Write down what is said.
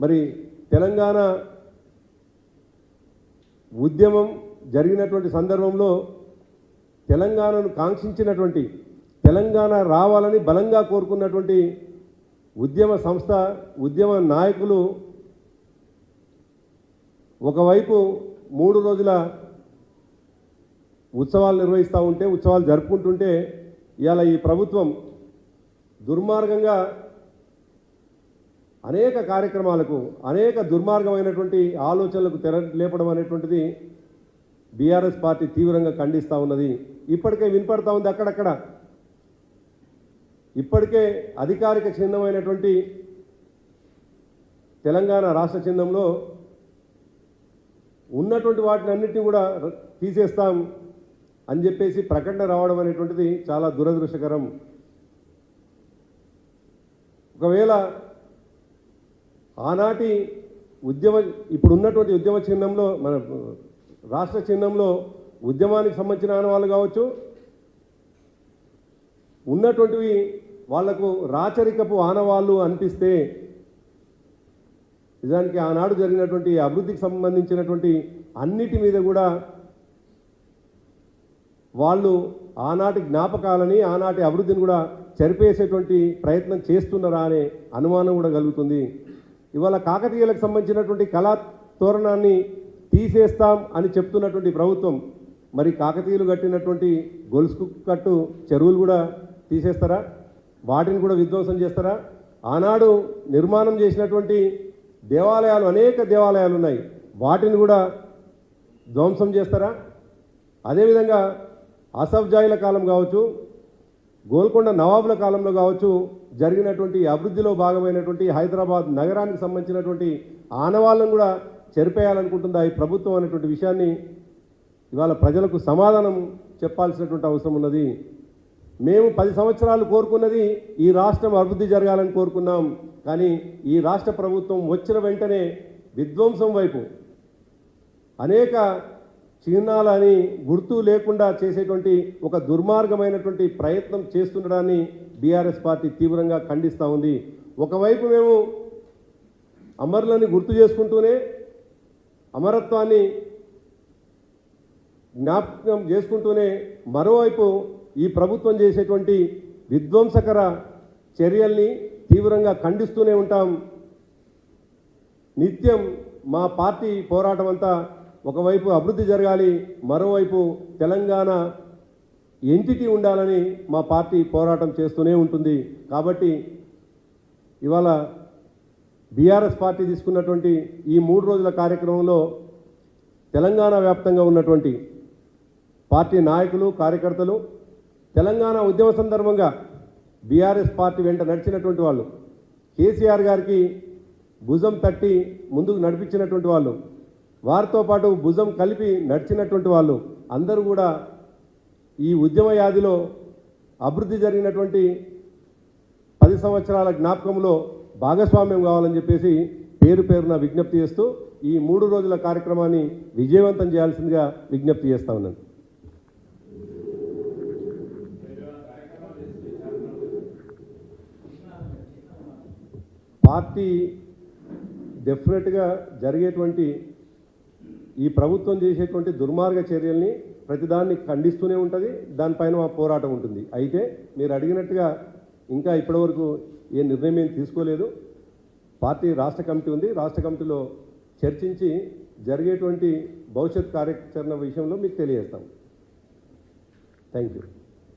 మరి తెలంగాణ ఉద్యమం జరిగినటువంటి సందర్భంలో తెలంగాణను కాంక్షించినటువంటి తెలంగాణ రావాలని బలంగా కోరుకున్నటువంటి ఉద్యమ సంస్థ ఉద్యమ నాయకులు ఒకవైపు మూడు రోజుల ఉత్సవాలు నిర్వహిస్తూ ఉంటే ఉత్సవాలు జరుపుకుంటుంటే ఇవాళ ఈ ప్రభుత్వం దుర్మార్గంగా అనేక కార్యక్రమాలకు అనేక దుర్మార్గమైనటువంటి ఆలోచనలకు తెర లేపడం అనేటువంటిది బీఆర్ఎస్ పార్టీ తీవ్రంగా ఖండిస్తూ ఉన్నది. ఇప్పటికే వినపడతా ఉంది అక్కడక్కడ. ఇప్పటికే అధికారిక చిహ్నమైనటువంటి తెలంగాణ రాష్ట్ర చిహ్నంలో ఉన్నటువంటి వాటిని అన్నింటినీ కూడా తీసేస్తాం అని చెప్పేసి ప్రకటన రావడం అనేటువంటిది చాలా దురదృష్టకరం. ఒకవేళ ఆనాటి ఉద్యమ ఇప్పుడు ఉన్నటువంటి ఉద్యమ చిహ్నంలో మన రాష్ట్ర చిహ్నంలో ఉద్యమానికి సంబంధించిన ఆనవాళ్ళు కావచ్చు ఉన్నటువంటివి వాళ్ళకు రాచరికపు ఆనవాళ్ళు అనిపిస్తే నిజానికి ఆనాడు జరిగినటువంటి అభివృద్ధికి సంబంధించినటువంటి అన్నిటి మీద కూడా వాళ్ళు ఆనాటి జ్ఞాపకాలని ఆనాటి అభివృద్ధిని కూడా చెరిపేసేటువంటి ప్రయత్నం చేస్తున్నారా అనే అనుమానం కూడా కలుగుతుంది. ఇవాళ కాకతీయులకు సంబంధించినటువంటి కళా తోరణాన్ని తీసేస్తాం అని చెప్తున్నటువంటి ప్రభుత్వం మరి కాకతీయులు కట్టినటువంటి గొలుసు కట్టు చెరువులు కూడా తీసేస్తారా? వాటిని కూడా విధ్వంసం చేస్తారా? ఆనాడు నిర్మాణం చేసినటువంటి దేవాలయాలు అనేక దేవాలయాలు ఉన్నాయి. వాటిని కూడా ధ్వంసం చేస్తారా? అదేవిధంగా అసఫ్జాయిల కాలం కావచ్చు గోల్కొండ నవాబుల కాలంలో కావచ్చు జరిగినటువంటి అభివృద్ధిలో భాగమైనటువంటి హైదరాబాద్ నగరానికి సంబంధించినటువంటి ఆనవాళ్ళను కూడా చెరిపేయాలనుకుంటుందా ఈ ప్రభుత్వం అనేటువంటి విషయాన్ని ఇవాళ ప్రజలకు సమాధానం చెప్పాల్సినటువంటి అవసరం ఉన్నది. మేము పది సంవత్సరాలు కోరుకున్నది ఈ రాష్ట్రం అభివృద్ధి జరగాలని కోరుకున్నాం. కానీ ఈ రాష్ట్ర ప్రభుత్వం వచ్చిన వెంటనే విధ్వంసం వైపు అనేక చిహ్నాలని గుర్తు లేకుండా చేసేటువంటి ఒక దుర్మార్గమైనటువంటి ప్రయత్నం చేస్తుండడాన్ని బీఆర్ఎస్ పార్టీ తీవ్రంగా ఖండిస్తూ ఉంది. ఒకవైపు మేము అమరులని గుర్తు చేసుకుంటూనే అమరత్వాన్ని జ్ఞాపకం చేసుకుంటూనే మరోవైపు ఈ ప్రభుత్వం చేసేటువంటి విధ్వంసకర చర్యల్ని తీవ్రంగా ఖండిస్తూనే ఉంటాం. నిత్యం మా పార్టీ పోరాటం అంతా ఒకవైపు అభివృద్ధి జరగాలి మరోవైపు తెలంగాణ ఎంటిటీ ఉండాలని మా పార్టీ పోరాటం చేస్తూనే ఉంటుంది. కాబట్టి ఇవాళ బీఆర్ఎస్ పార్టీ తీసుకున్నటువంటి ఈ మూడు రోజుల కార్యక్రమంలో తెలంగాణ వ్యాప్తంగా ఉన్నటువంటి పార్టీ నాయకులు కార్యకర్తలు తెలంగాణ ఉద్యమ సందర్భంగా బీఆర్ఎస్ పార్టీ వెంట నడిచినటువంటి వాళ్ళు కేసీఆర్ గారికి భుజం తట్టి ముందుకు నడిపించినటువంటి వాళ్ళు వారితో పాటు భుజం కలిపి నడిచినటువంటి వాళ్ళు అందరూ కూడా ఈ ఉద్యమ యాదిలో అభివృద్ధి జరిగినటువంటి పది సంవత్సరాల జ్ఞాపకంలో భాగస్వామ్యం కావాలని చెప్పేసి పేరు పేరున విజ్ఞప్తి చేస్తూ ఈ మూడు రోజుల కార్యక్రమాన్ని విజయవంతం చేయాల్సిందిగా విజ్ఞప్తి చేస్తా ఉన్నాను. పార్టీ డెఫినెట్గా జరిగేటువంటి ఈ ప్రభుత్వం చేసేటువంటి దుర్మార్గ చర్యల్ని ప్రతిదాన్ని ఖండిస్తూనే ఉంటుంది దానిపైన మా పోరాటం ఉంటుంది. అయితే మీరు అడిగినట్టుగా ఇంకా ఇప్పటివరకు ఏ నిర్ణయం ఏం తీసుకోలేదు. పార్టీ రాష్ట్ర కమిటీ ఉంది. రాష్ట్ర కమిటీలో చర్చించి జరిగేటువంటి భవిష్యత్ కార్యాచరణ విషయంలో మీకు తెలియజేస్తాం. Thank you.